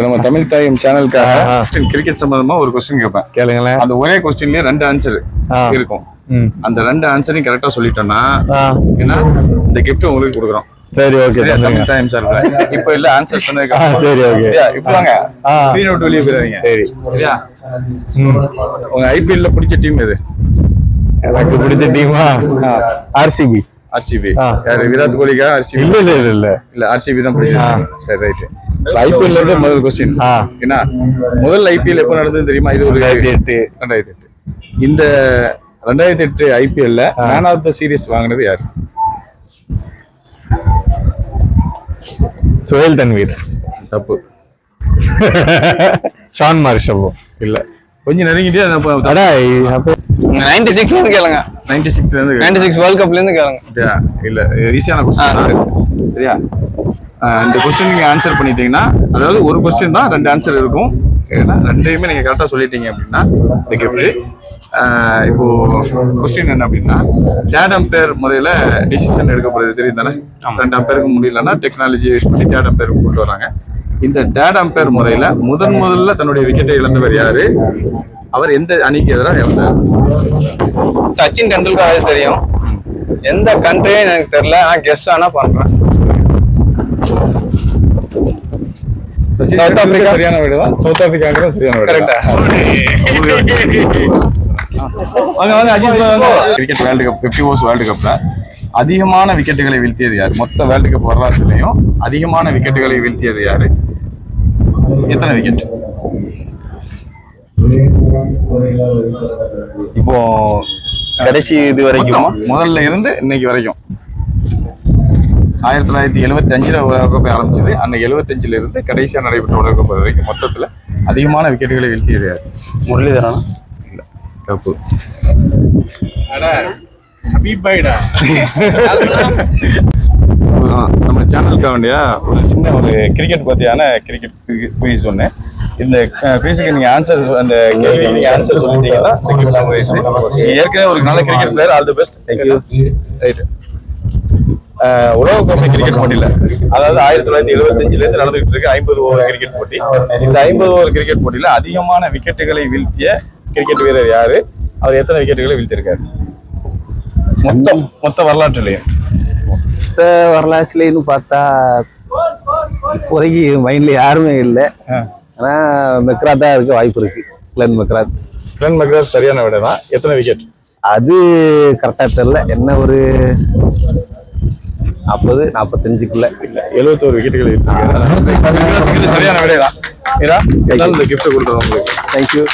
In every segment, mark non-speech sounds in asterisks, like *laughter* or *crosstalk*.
இப்போ நம்ம தமிழ் தாயம் சேனலுக்காக. கிரிக்கெட் சம்பந்தமா ஒரு கொஸ்டின் கேட்பேன். கேளுங்களேன். அந்த ஒரே கொஸ்டின்லயே ரெண்டு ஆன்சர். இருக்கும். அந்த ரெண்டு ஆன்சரையும் கரெக்டா சொல்லிட்டோம்னா ஏன்னா இந்த gift உங்களுக்கு கொடுக்குறோம். சரி ஓகே தமிழ் தாயம் சார்ல இப்போ இல்ல ஆன்சர் சொன்னதுக்கு சரி. சரியா? இப்போ வாங்க. ஸ்கிரீன் விட்டு வெளியே போயிடாதீங்க. சரி. சரியா? உங்க ஐபிஎல்ல பிடிச்ச டீம் எது? எனக்கு பிடிச்ச டீமா ஆர்சிபி ஆர்சிபி. யாரு? விராட் கோலிக்கா ஆர்சிபி இல்ல இல்ல இல்ல இல்ல. இல்ல ஆர்சிபி தான் பிடிச்சது. சரி ரைட் ஐபிஎல் இருந்து முதல் கொஸ்டின் ஆ. என்ன முதல் ஐபிஎல் எப்போ நடந்தது தெரியுமா? இது ஒரு ரெண்டாயிரத்தி எட்டு. ரெண்டாயிரத்தி எட்டு. இந்த ரெண்டாயிரத்தி எட்டு ஐபிஎல்ல மேன் ஆஃப் த சீரிஸ் வாங்கினது யார்? சுஹேல் தன்வீர். தப்பு. *laughs* ஷான் மார்ஷவோ இல்ல. கொஞ்சம் நெருங்கிட்டே நைன்டி சிக்ஸ்ல இருந்து கேளுங்க. நைன்டி சிக்ஸ்ல இருந்து நைன்டி சிக்ஸ் வேர்ல்ட் கப்ல இருந்து கேளுங்க? இல்ல ஈஸியான கொஸ்டின் சரியா? இந்த கொஸ்டின் நீங்க ஆன்சர் பண்ணிட்டீங்கன்னா அதாவது ஒரு கொஸ்டின் தான் ரெண்டு ஆன்சர் இருக்கும். ஏன்னா ரெண்டையுமே நீங்க கரெக்டா சொல்லிட்டீங்க அப்படின்னா இந்த கிஃப்ட் இப்போ கொஸ்டின் என்ன அப்படின்னா தேர்ட் அம்பேர் முறையில டிசிஷன் எடுக்கப்படுறது தெரியும் தானே? ரெண்டு அம்பேருக்கு முடியலன்னா டெக்னாலஜி யூஸ் பண்ணி தேர்ட் அம்பேருக்கு கொண்டு வராங்க. இந்த தேர்ட் அம்பேர் முறையில முதன் முதல்ல தன்னுடைய விக்கெட்டை இழந்தவர் யாரு? அவர் எந்த அணிக்கு எதிராக இழந்தார் சச்சின் டெண்டுல்கர் அது தெரியும். எந்த கண்ட்ரியும் எனக்கு தெரியல. நான் கெஸ்ட் ஆனா பண்றேன். Africa. சரியான வீடு தான் சவுத் ஆப்பிரிக்காங்கிறது சரியான வீடு ஆ? வாங்க வாங்க அஜித் வாங்க. Cricket world cup 50 overs world கப்ல அதிகமான விக்கெட்டுகளை வீழ்த்தியது யார்? மொத்த வேர்ல்டு கப் வரலாற்றுலையும் அதிகமான விக்கெட்டுகளை வீழ்த்தியது யாரு? எத்தனை விக்கெட் இப்போ கடைசி இது வரைக்கும். முதல்ல இருந்து இன்னைக்கு வரைக்கும். ஆயிரத்தி தொள்ளாயிரத்தி எழுபத்தி அஞ்சுல உலகக்கோப்பை ஆரம்பிச்சது. அன்னைக்கு எழுபத்தஞ்சுல இருந்து கடைசியா நடைபெற்ற உலகக்கோப்பை வரைக்கும் மொத்தத்துல அதிகமான விக்கெட்டுகளை வீழ்த்தியது முரளிதரனா? இல்ல தப்பு ஆ, நம்ம சேனலுக்காக வேண்டிய? ஒரு சின்ன ஒரு கிரிக்கெட் பத்தியான கிரிக்கெட் குயிஸ் ஒன்று இந்த குயிஸுக்கு நீங்க ஆன்சர் அந்த கேள்விக்கு நீங்க ஆன்சர் சொல்லிட்டீங்கன்னா ஏற்கனவே ஒரு நல்ல cricket player all the best thank you right உலகக்கோப்பை கிரிக்கெட் போட்டியில. அதாவது ஆயிரத்தி தொள்ளாயிரத்தி எழுபத்தஞ்சுல இருந்து நடந்துகிட்டு இருக்கு ஐம்பது ஓவர் கிரிக்கெட் போட்டி. இந்த ஐம்பது ஓவர் கிரிக்கெட் போட்டியில அதிகமான விக்கெட்டுகளை வீழ்த்திய கிரிக்கெட் வீரர் யாரு? அவர் எத்தனை விக்கெட்டுகளை வீழ்த்தியிருக்காரு மொத்தம் மொத்த வரலாற்றுலையும். மொத்த வரலாற்றுலன்னு பார்த்தா இப்போதைக்கு மைண்ட்ல யாருமே இல்லை. ஆனா மெக்ராத் தான் இருக்க வாய்ப்பு இருக்கு. கிளன் மெக்ராத். கிளன் மெக்ரார் சரியான விட தான். எத்தனை விக்கெட் அது கரெக்டா தெரியல. என்ன ஒரு நாற்பது நாற்பத்தஞ்சுக்குள்ள. எழுபத்தோரு விக்கெட்டுகள் சரியான விடை தான் ஏன்னா இருந்தாலும் இந்த கிஃப்ட் கொடுத்துருவோம் உங்களுக்கு. தேங்க்யூ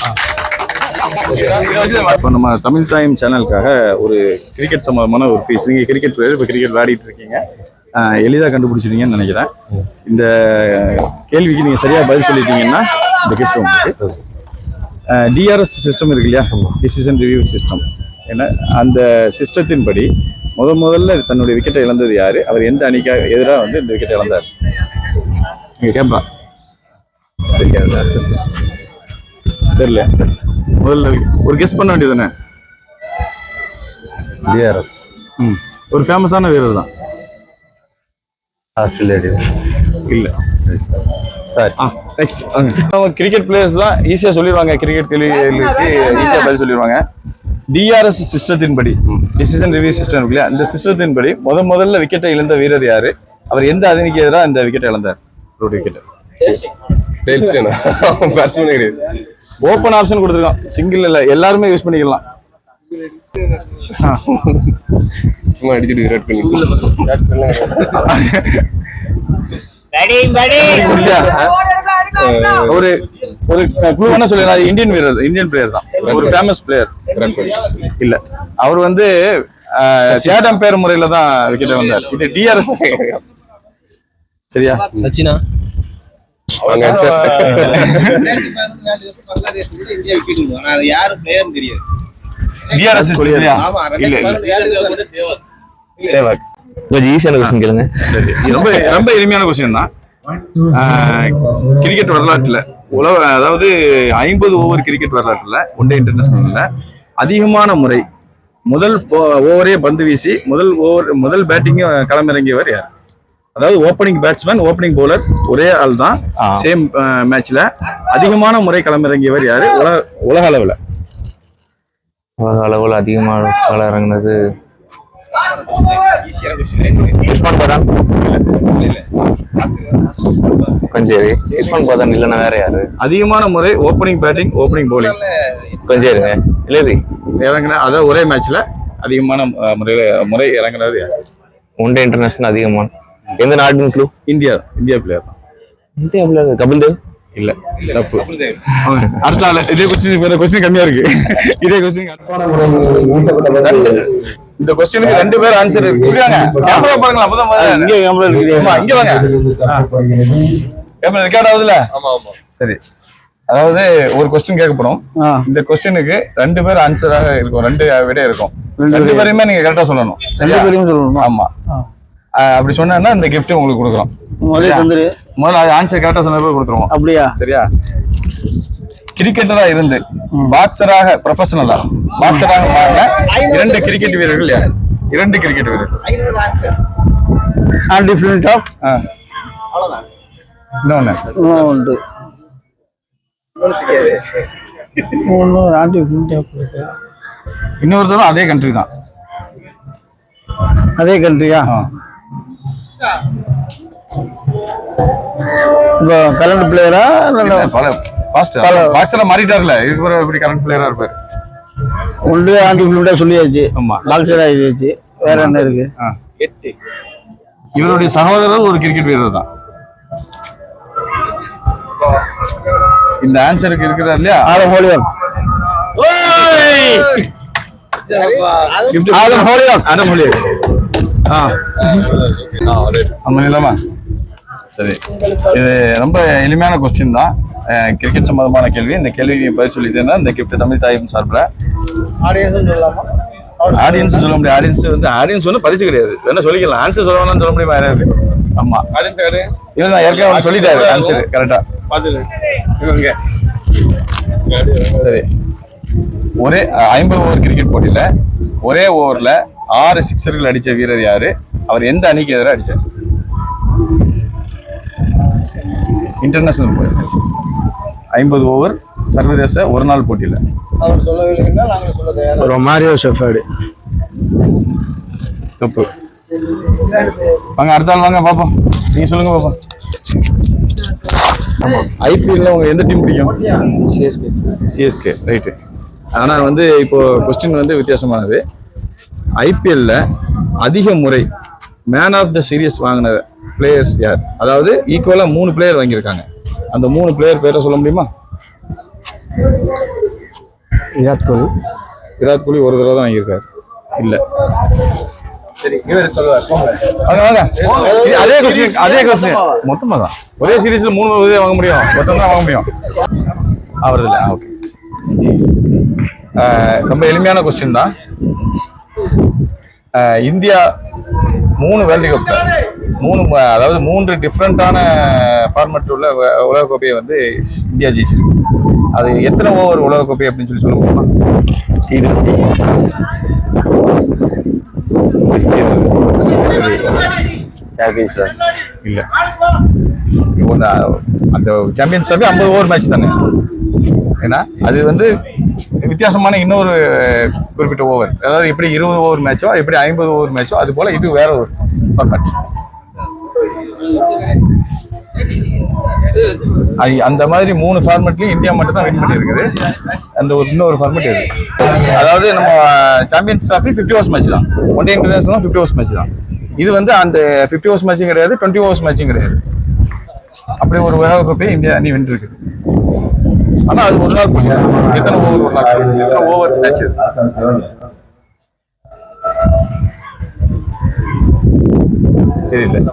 இப்போ நம்ம தமிழ் தாயம் சேனலுக்காக ஒரு கிரிக்கெட் சம்பந்தமான ஒரு பீஸ் நீங்கள் கிரிக்கெட் பிளேயர் இப்போ கிரிக்கெட் விளையாடிட்டு இருக்கீங்க. எளிதாக கண்டுபிடிச்சிருங்கன்னு நினைக்கிறேன். இந்த கேள்விக்கு நீங்கள் சரியாக பதில் சொல்லிட்டீங்கன்னா இந்த கிஃப்ட் உங்களுக்கு. டிஆர்எஸ் சிஸ்டம் இருக்கு இல்லையா? டிசிஷன் ரிவ்யூ சிஸ்டம் ஏன்னா அந்த சிஸ்டத்தின் படி முத முதல்ல தன்னுடைய விக்கெட்டை இழந்தது யாரு? அவர் எந்த அணிக்காக எதிராக வந்து இந்த விக்கெட்டை இழந்தார்? நீங்க கேட்பேன் தெரியல. முதல்ல ஒரு கெஸ் பண்ண வேண்டியதுதானே டிஆர்எஸ் ம். ஒரு ஃபேமஸான வீரர் தான். ஆஸ்திரேலியா இல்ல. சாரி. ஆ நெக்ஸ்ட் அவங்க கிரிக்கெட் பிளேயர்ஸ் தான் ஈஸியாக சொல்லிடுவாங்க கிரிக்கெட் கேள்விகளுக்கு ஈஸியாக பதில் சொல்லிடுவாங்க டிஆர்எஸ் சிஸ்டத்தின் படி டிசிஷன் ரிவ்யூ சிஸ்டம் இருக்கு இல்லையா இந்த சிஸ்டத்தின் படி முத முதல்ல விக்கெட்டை இழந்த வீரர் யாரு? அவர் எந்த அணிக்கு எதிராக இந்த விக்கெட்டை இழந்தார்? ஒரு விக்கெட் பேட்ஸ்மேன் கிடையாது ஓப்பன் ஆப்ஷன் கொடுத்துருக்கோம். சிங்கிள் இல்லை எல்லாருமே யூஸ் பண்ணிக்கலாம். *laughs* சும்மா அடிச்சுட்டு விராட் கோலி. *laughs* இல்லையா? ஒரு ஒரு குழு வேணா சொல்லி. இந்தியன் வீரர் இந்தியன் பிளேயர் தான். ஒரு ஃபேமஸ் பிளேயர் விராட் கோலி இல்ல. அவர் வந்து சேட் அம்பேர் முறையில தான் விக்கெட் வந்தார். இது டிஆர்எஸ் *laughs* சரியா? சச்சினா? சேவாக் கொஞ்சம் ஈஸியான கொஸ்டின் கேளுங்க. ரொம்ப ரொம்ப எளிமையான கொஸ்டின் தான். கிரிக்கெட் வரலாற்றுல. உலக அதாவது ஐம்பது ஓவர் கிரிக்கெட் வரலாற்றுல ஒன் டே இன்டர்நேஷனல்ல அதிகமான முறை முதல் ஓவரே பந்து வீசி முதல் ஓவர் முதல் பேட்டிங் களமிறங்கியவர் யார்? அதாவது ஓப்பனிங் பேட்ஸ்மேன் ஓப்பனிங் பவுலர் ஒரே ஆள் தான். சேம் மேட்ச்ல அதிகமான முறை களமிறங்கியவர் யாரு? உலக உலக அளவுல. உலக அளவில் அதிகமாக கால இறங்குனது இர்ஃபான் பதான் கொஞ்சம் இர்ஃபான் பதான் இல்லைன்னா வேற யாரு அதிகமான முறை ஓப்பனிங் பேட்டிங் ஓப்பனிங் கொஞ்சம் இருங்க இல்லது இறங்கின அதாவது ஒரே மேட்ச்ல அதிகமான முறையில முறை இறங்குனது யாரு ஒன் டே இன்டர்நேஷனல் அதிகமான எந்த நாடுன்னு க்ளூ இந்தியா இந்தியா பிளேயர் தான் இந்தியா பிள்ளைங்க கபில் தேவ் இல்ல தப்பு அடுத்த ஆளு இதே கொஸ்டின் வேற கொஸ்டின் கம்மியா இருக்கு இதே கொஸ்டின் இந்த கொஸ்டினுக்கு ரெண்டு பேர் ஆன்சர் புரியாங்க கேமரா பாருங்க அப்பதான் பாருங்க. இங்கே கேமரா இருக்குது ஆமா, இங்க வாங்க. கேமரா ரெக்கார்ட் ஆகுதுல ஆமா ஆமா. சரி. அதாவது ஒரு கொஸ்டின் கேட்கப்படும். இந்த கொஸ்டினுக்கு ரெண்டு பேர் ஆன்சராக இருக்கும். ரெண்டு விட இருக்கும். ரெண்டு பேரையுமே நீங்க கரெக்டா சொல்லணும். ரெண்டு? பேரையும் சொல்லணுமா? ஆமா. அப்படி சொன்னா இந்த gift உங்களுக்கு கொடுக்குறோம். முதல்ல தந்துரு. முதல்ல அது ஆன்சர் கரெக்டா சொன்ன பேர் கொடுத்துருவோம். அப்படியா? சரியா? கிரிக்கெட்டரா இருந்து பாக்ஸராக ப்ரொஃபஷனலா பாக்ஸராக மாறின இரண்டு கிரிக்கெட் வீரர்கள் யார்? இரண்டு கிரிக்கெட் வீரர்கள். ஆன் டிஃப்ரெண்ட் ஆஃப் ஆஃப் இருக்கு இன்னொருத்தரும் அதே கண்ட்ரி தான். அதே கண்ட்ரியா. இப்போ கரண்ட் பிளேயரா இல்ல, பல பாஸ்ட் பாக்ஸரா மாறிட்டார்ல. இதுக்கு பிறகு எப்படி கரண்ட் பிளேயரா இருப்பாரு? ஒன்று ஆன் டிஃப்ரெண்டாக சொல்லியாச்சு. ஆமா. பாக்ஸர் ஆகிடுச்சு வேற என்ன இருக்கு? ஆ. இவருடைய சகோதரர் ஒரு கிரிக்கெட் வீரர் தான். இந்த ஆன்சருக்கு இருக்கிறார் இல்லையா? ஆதம் ஹோலிவாக். ஆதம் ஹோலியாக் ஆதம் ஹோலியாக் ஆ. ஆமா சரி. இது ரொம்ப எளிமையான கொஸ்டின் தான். கிரிக்கெட் சம்பந்தமான கேள்வி. இந்த கேள்வி நீ பதில் சொல்லிட்டேன்னா இந்த கிஃப்ட் தமிழ் தாயம் சார்பில் ஆடியன்ஸ் சொல்லலாமா? ஆடியன்ஸ் சொல்ல முடியாது. ஆடியன்ஸ் வந்து ஆடியன்ஸ் வந்து பரிசு கிடையாது. என்ன சொல்லிக்கலாம். ஆன்சர் சொல்ல வேணாம்னு சொல்ல முடியுமா? யாராவது? ஆமா. ஆடியன்ஸ் இவன் தான் ஏற்கனவே ஒன்று சொல்லிட்டாரு. ஆன்சர் கரெக்டா சரி. ஒரே ஐம்பது ஓவர் கிரிக்கெட் போட்டியில ஒரே ஓவர்ல ஆறு சிக்ஸர்கள் அடிச்ச வீரர் யாரு? அவர் எந்த அணிக்கு எதிராக அடிச்சார்? இன்டர்நேஷனல் ஐம்பது ஓவர் சர்வதேச ஒரு நாள் போட்டியில. அவர் சொல்லவில்லைன்னா நாங்கள் சொல்ல தயார் ரொமாரியோ ஷெஃபர்டு. தப்பு வாங்க அடுத்த ஆள் வாங்க பாப்போம். நீங்க சொல்லுங்க பாப்போம். ஐபிஎல்ல உங்க எந்த டீம் பிடிக்கும்? சிஎஸ்கே சிஎஸ்கே ரைட்டு ஆனால் வந்து இப்போ கொஸ்டின் வந்து வித்தியாசமானது. ஐபிஎல்ல அதிக முறை மேன் ஆஃப் த சீரியஸ் வாங்கின பிளேயர்ஸ் யார்? அதாவது ஈக்குவலாக மூணு பிளேயர் வாங்கியிருக்காங்க. அந்த மூணு பிளேயர் பேரை சொல்ல முடியுமா? விராட் கோலி. விராட் கோலி ஒரு தடவை தான் வாங்கியிருக்காரு. இல்லை. அதே கொஸ்டின் அதே கொஸ்டின் மொத்தமாக தான். ஒரே சீரீஸ்ல மூணு இதே வாங்க முடியும். மொத்தம் தான் வாங்க முடியும். அவரது இல்லை. ஓகே ரொம்ப எளிமையான கொஸ்டின் தான். இந்தியா மூணு வேர்ல்டு கப். மூணு அதாவது மூன்று டிஃப்ரெண்ட்டான ஃபார்மேட் உள்ள உலகக்கோப்பையை வந்து இந்தியா ஜெயிச்சிருக்கு. அது எத்தனை ஓவர் உலகக்கோப்பை அப்படின்னு சொல்லி சொல்ல முடியுமா? சாம்பியன்ஸ் இல்ல. அந்த சாம்பியன்ஸ் ட்ராஃபி ஐம்பது ஓவர் மேட்ச் தானே. ஏன்னா அது வந்து வித்தியாசமான இன்னொரு குறிப்பிட்ட ஓவர் அதாவது எப்படி இருபது ஓவர் மேட்சோ எப்படி ஐம்பது ஓவர் மேட்சோ அது போல இது வேற ஒரு ஃபார்மேட் அந்த மாதிரி மூணு ஃபார்மேட்லயும் இந்தியா மட்டும் தான் வின் பண்ணியிருக்குது. அந்த ஒரு இன்னொரு ஃபார்மேட் இருக்குது அதாவது நம்ம champions trophy fifty overs match தான். One day international fifty overs match தான். இது வந்து அந்த ஃபிஃப்டி ஓவர்ஸ் மேட்சும் கிடையாது டுவெண்ட்டி ஓவர்ஸ் மேட்சும் கிடையாது. அப்படி ஒரு உலக கோப்பையை இந்தியா அணி வென்றிருக்கு. ஆனால் அது ஒரு நாள் போட்டியா எத்தனை ஓவர் ஒரு நாள் எத்தனை ஓவர் மேட்ச் தெரியல.